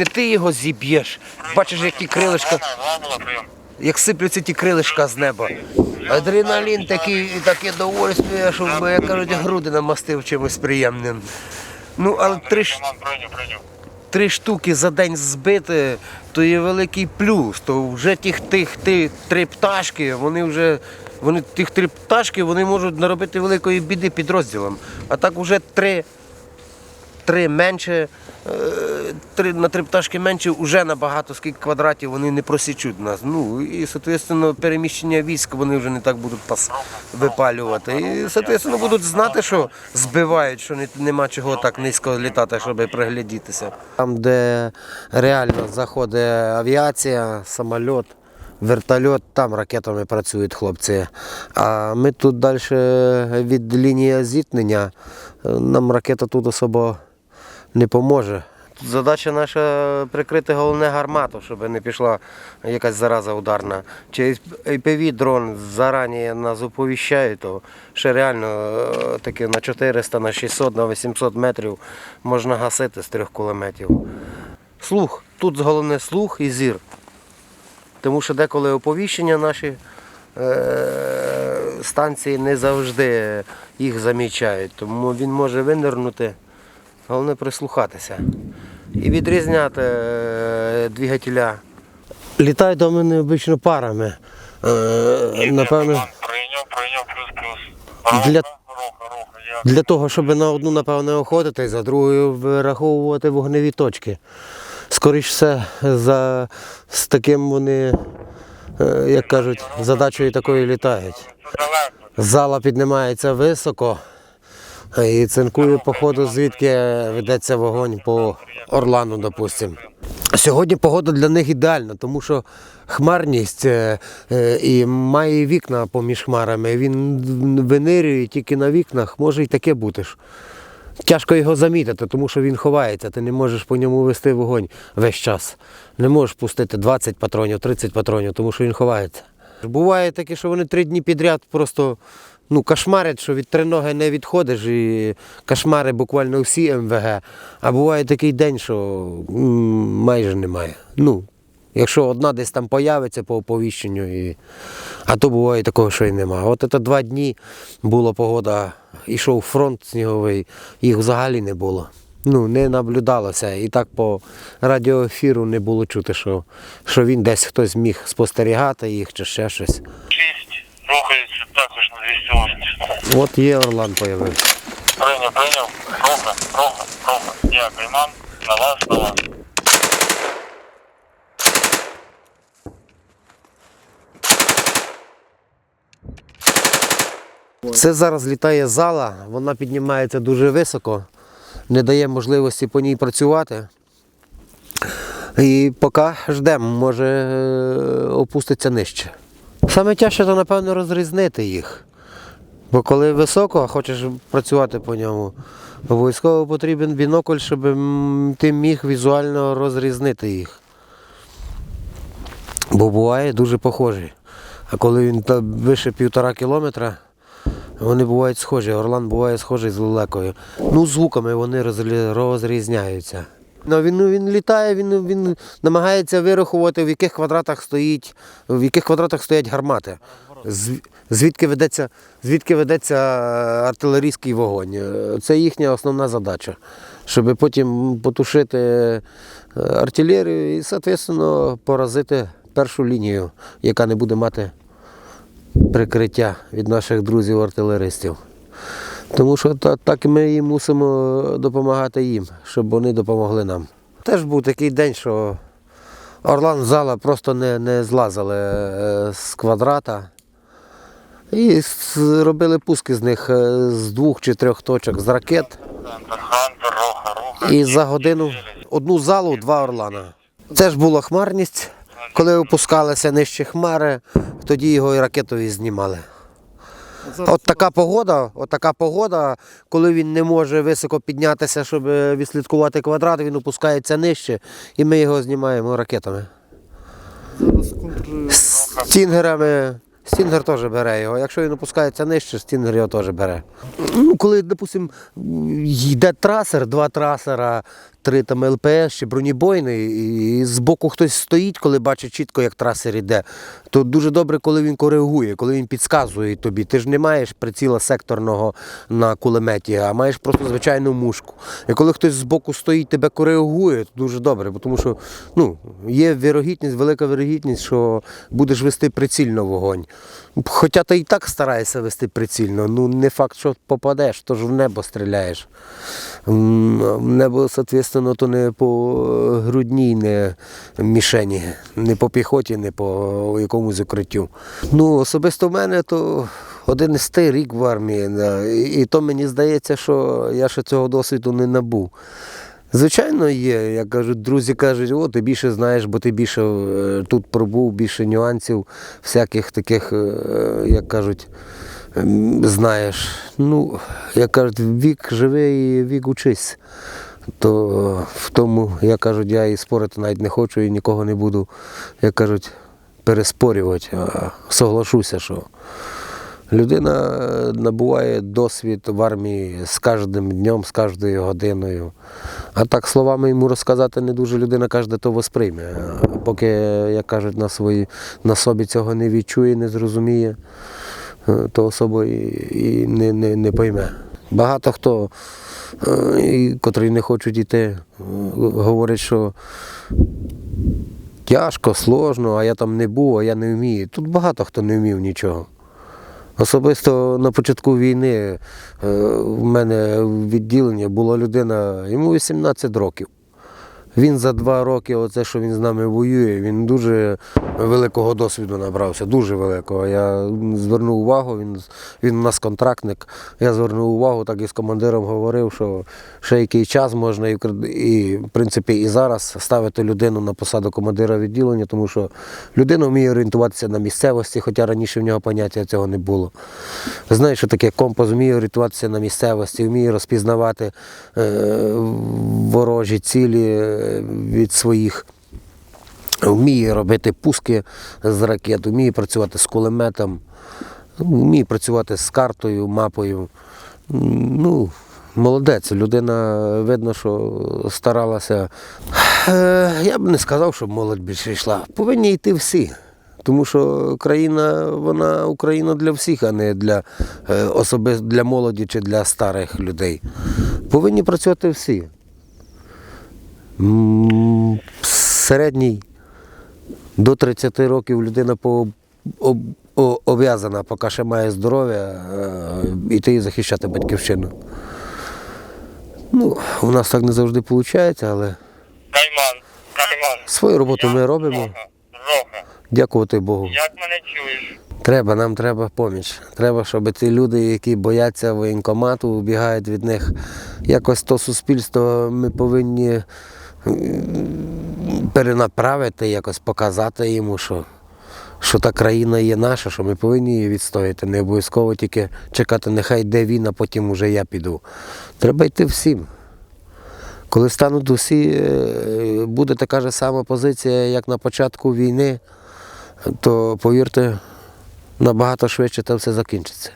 Не ти його зіб'єш. Бачиш, які крилишка, як сиплються ті крилишка з неба. Адреналін такий, таке довольствие, що, як кажуть, груди намастив чимось приємним. Ну, але три, три штуки за день збити, то є великий плюс. То вже тих, тих, тих три пташки, вони вже. Вони тих три пташки вони можуть наробити великої біди підрозділам. А так вже три, три менше, е, три, на три пташки менше вже набагато скільки квадратів вони не просічуть нас. Ну і соответственно, переміщення військ вони вже не так будуть пас випалювати. І соответственно, будуть знати, що збивають, що нема чого так низько літати, щоб приглядітися. Там, де реально заходить авіація, самоліт. Вертольот, там ракетами працюють хлопці. А ми тут далі від лінії зіткнення. Нам ракета тут особо не поможе. Задача наша прикрити головне гармату, щоб не пішла якась зараза ударна. Чи IPV дрон зарані нас оповіщає, то ще реально е, таки на 400, на 600, на 800 метрів можна гасити з трьох кулеметів. Слух. Тут головне слух і зір. Тому що деколи оповіщення наші е, станції не завжди їх замічають. Тому він може винирнути, головне прислухатися. І відрізняти е, двигателя. Літають до мене обично парами. Е, напевно, прийняв, прийняв, плюс-плюс. Для- для того, щоб на одну, напевно, охотити, за другою вираховувати вогневі точки. Скоріш все, за, з таким вони, е, як кажуть, задачею такою літають. Зала піднімається високо і цинкує по ходу, звідки ведеться вогонь по Орлану, допустимо. Сьогодні погода для них ідеальна, тому що хмарність е, е, і має вікна поміж хмарами. Він винирює тільки на вікнах, може і таке бути. ж. Тяжко його замітити, тому що він ховається. Ти не можеш по ньому вести вогонь весь час. Не можеш пустити 20 патронів, 30 патронів, тому що він ховається. Буває таке, що вони три дні підряд просто ну, кошмарять, що від триноги не відходиш, і кошмари буквально всі МВГ. А буває такий день, що майже немає. Ну, Якщо одна десь там появиться по оповіщенню, і... а то буває такого, що й нема. От це два дні була погода, ішов фронт сніговий, їх взагалі не було. Ну, не наблюдалося. І так по радіоефіру не було чути, що, що він десь хтось міг спостерігати їх чи ще щось. Рухається також на 280. От є Орлан появився. Прийняв, прийняв. Руха, руха, руха. Я приймам. На вас, на вас. Це зараз літає зала, вона піднімається дуже високо, не дає можливості по ній працювати. І поки ждемо, може е, опуститься нижче. Саме тяжче, то напевно розрізнити їх. Бо коли високо, а хочеш працювати по ньому, обов'язково потрібен бінокль, щоб ти міг візуально розрізнити їх. Бо буває дуже похожі. А коли він вище півтора кілометра, вони бувають схожі. Орлан буває схожий з лелекою. Ну, звуками вони розрізняються. Ну, він, ну, він літає, він, він намагається вирахувати, в яких квадратах стоїть, в яких квадратах стоять гармати. Звідки ведеться, звідки ведеться артилерійський вогонь. Е, Це їхня основна задача, щоб потім потушити е, артилерію і, соответственно, поразити першу лінію, яка не буде мати прикриття від наших друзів-артилеристів. Тому що та- так ми їм мусимо допомагати їм, щоб вони допомогли нам. Теж був такий день, що Орлан зала просто не, не злазили е, з квадрата. І робили пуски з них е, з двох чи трьох точок з ракет. І за годину одну залу два орлана. Це ж була хмарність. Коли опускалися нижче хмари, тоді його і ракетою знімали. От така погода, от така погода, коли він не може високо піднятися, щоб е, відслідкувати квадрат, він опускається нижче, і ми його знімаємо ракетами. Зараз контр... Стінгерами. Стінгер теж бере його. Якщо він опускається нижче, стінгер його теж бере. Ну, коли, допустимо, йде трасер, два трасера, три там ЛПС бронебойний, і з боку хтось стоїть, коли бачить чітко, як трасер іде, то дуже добре, коли він коригує, коли він підказує тобі. Ти ж не маєш приціла секторного на кулеметі, а маєш просто звичайну мушку. І коли хтось з боку стоїть, тебе коригує, то дуже добре, тому що ну, є вірогідність, велика вірогідність, що будеш вести прицільно вогонь. Хоча ти і так стараєшся вести прицільно, ну не факт, що попадеш, то ж в небо стріляєш. В небо, соответственно, то не по грудній не мішені, не по піхоті, не по якомусь укриттю. Ну, особисто в мене то 11 рік в армії, і, то мені здається, що я ще цього досвіду не набув. Звичайно, є. Як кажуть, друзі кажуть, о, ти більше знаєш, бо ти більше е, тут пробув, більше нюансів, всяких таких, е, як кажуть, знаєш. Ну, як кажуть, вік живи і вік учись. То в тому, як кажуть, я і спорити навіть не хочу і нікого не буду, як кажуть, переспорювати, соглашуся, що Людина е, набуває досвід в армії з кожним днем, з кожною годиною. А так словами йому розказати не дуже людина кожне то восприйме. Поки, як кажуть, на, свої, на собі цього не відчує, не зрозуміє, е, то особо і, і не, не, не пойме. Багато хто, е, котрі не хочуть йти, е, говорять, що тяжко, сложно, а я там не був, а я не вмію. Тут багато хто не вмів нічого. Особисто на початку війни е, в мене в відділенні була людина, йому 18 років. Він за два роки, оце, що він з нами воює, він дуже великого досвіду набрався, дуже великого. Я звернув увагу, він, він у нас контрактник. Я звернув увагу, так і з командиром говорив, що ще який час можна і, і в принципі, і зараз ставити людину на посаду командира відділення, тому що людина вміє орієнтуватися на місцевості, хоча раніше в нього поняття цього не було. Знаєш, що таке компас вміє орієнтуватися на місцевості, вміє розпізнавати е, ворожі цілі від своїх. Вміє робити пуски з ракет, вміє працювати з кулеметом, вміє працювати з картою, мапою. Ну, молодець, людина видно, що старалася. Е, Я б не сказав, щоб молодь більше йшла. Повинні йти всі. Тому що країна, вона Україна для всіх, а не для, е, особи, для молоді чи для старих людей. Повинні працювати всі. Середній до 30 років людина по, об, о- обв'язана, поки ще має здоров'я, е, іти і захищати батьківщину. Ну, у нас так не завжди виходить, але Кайман, Кайман. свою роботу ми робимо. Дякувати Богу. як мене чуєш? Треба, нам треба поміч. Треба, щоб ті люди, які бояться воєнкомату, убігають від них. Якось то суспільство ми повинні перенаправити, якось показати йому, що, що та країна є наша, що ми повинні її відстояти. Не обов'язково тільки чекати, нехай йде він, а потім уже я піду. Треба йти всім. Коли стануть усі, е, буде така ж сама позиція, як на початку війни, то повірте, набагато швидше це все закінчиться.